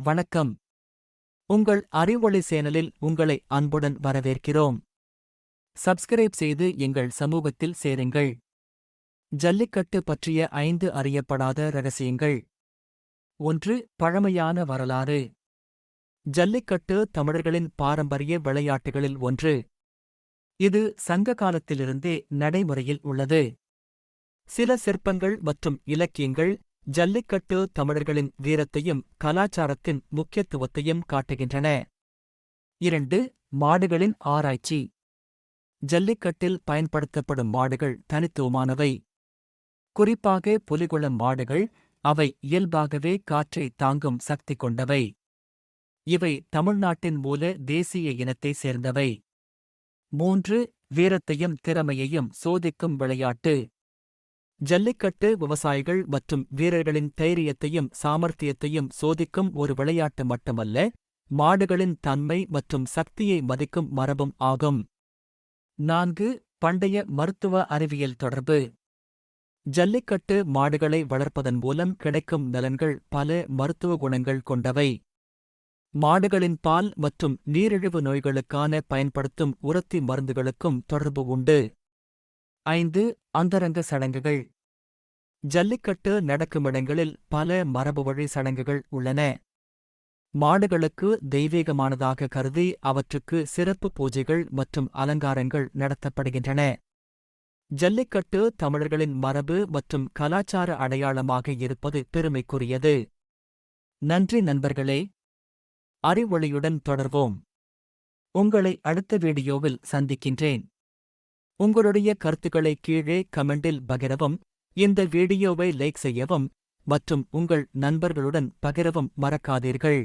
வணக்கம். உங்கள் அறிவொளி சேனலில் உங்களை அன்புடன் வரவேற்கிறோம். சப்ஸ்கிரைப் செய்து எங்கள் சமூகத்தில் சேருங்கள். ஜல்லிக்கட்டு பற்றிய ஐந்து அறியப்படாத ரகசியங்கள். ஒன்று பழமையான வரலாறு. ஜல்லிக்கட்டு தமிழர்களின் பாரம்பரிய விளையாட்டுகளில் ஒன்று. இது சங்க காலத்திலிருந்தே நடைமுறையில் உள்ளது. சில சிற்பங்கள் மற்றும் இலக்கியங்கள் ஜல்லிக்கட்டு தமிழர்களின் வீரத்தையும் கலாச்சாரத்தின் முக்கியத்துவத்தையும் காட்டுகின்றன. இரண்டு மாடுகளின் ஆராய்ச்சி. ஜல்லிக்கட்டில் பயன்படுத்தப்படும் மாடுகள் தனித்துவமானவை. குறிப்பாக புலிகுளம் மாடுகள் அவை இயல்பாகவே காற்றை தாங்கும் சக்தி கொண்டவை. இவை தமிழ்நாட்டின் மூல தேசிய இனத்தைச் சேர்ந்தவை. மூன்று வீரத்தையும் திறமையையும் சோதிக்கும் விளையாட்டு. ஜல்லிக்கட்டு விவசாயிகள் மற்றும் வீரர்களின் தைரியத்தையும் சாமர்த்தியத்தையும் சோதிக்கும் ஒரு விளையாட்டு மட்டுமல்ல மாடுகளின் தன்மை மற்றும் சக்தியை மதிக்கும் மரபும் ஆகும். நான்கு பண்டைய மருத்துவ அறிவியல் தொடர்பு. ஜல்லிக்கட்டு மாடுகளை வளர்ப்பதன் மூலம் கிடைக்கும் நலன்கள் பல மருத்துவ குணங்கள் கொண்டவை. மாடுகளின் பால் மற்றும் நீரிழிவு நோய்களுக்கான பயன்படுத்தும் உரத்தி மருந்துகளுக்கும் தொடர்பு உண்டு. ஐந்து அந்தரங்க சடங்குகள். ஜல்லிக்கட்டு நடக்குமிடங்களில் பல மரபுவழி சடங்குகள் உள்ளன. மாடுகளுக்கு தெய்வீகமானதாக கருதி அவற்றுக்கு சிறப்பு பூஜைகள் மற்றும் அலங்காரங்கள் நடத்தப்படுகின்றன. ஜல்லிக்கட்டு தமிழர்களின் மரபு மற்றும் கலாச்சார அடையாளமாக இருப்பது பெருமைக்குரியது. நன்றி நண்பர்களே. அறிவொளியுடன் தொடர்வோம். உங்களை அடுத்த வீடியோவில் சந்திக்கின்றேன். உங்களுடைய கருத்துக்களை கீழே கமெண்டில் பகிரவும் இந்த வீடியோவை லைக் செய்யவும் மற்றும் உங்கள் நண்பர்களுடன் பகிரவும் மறக்காதீர்கள்.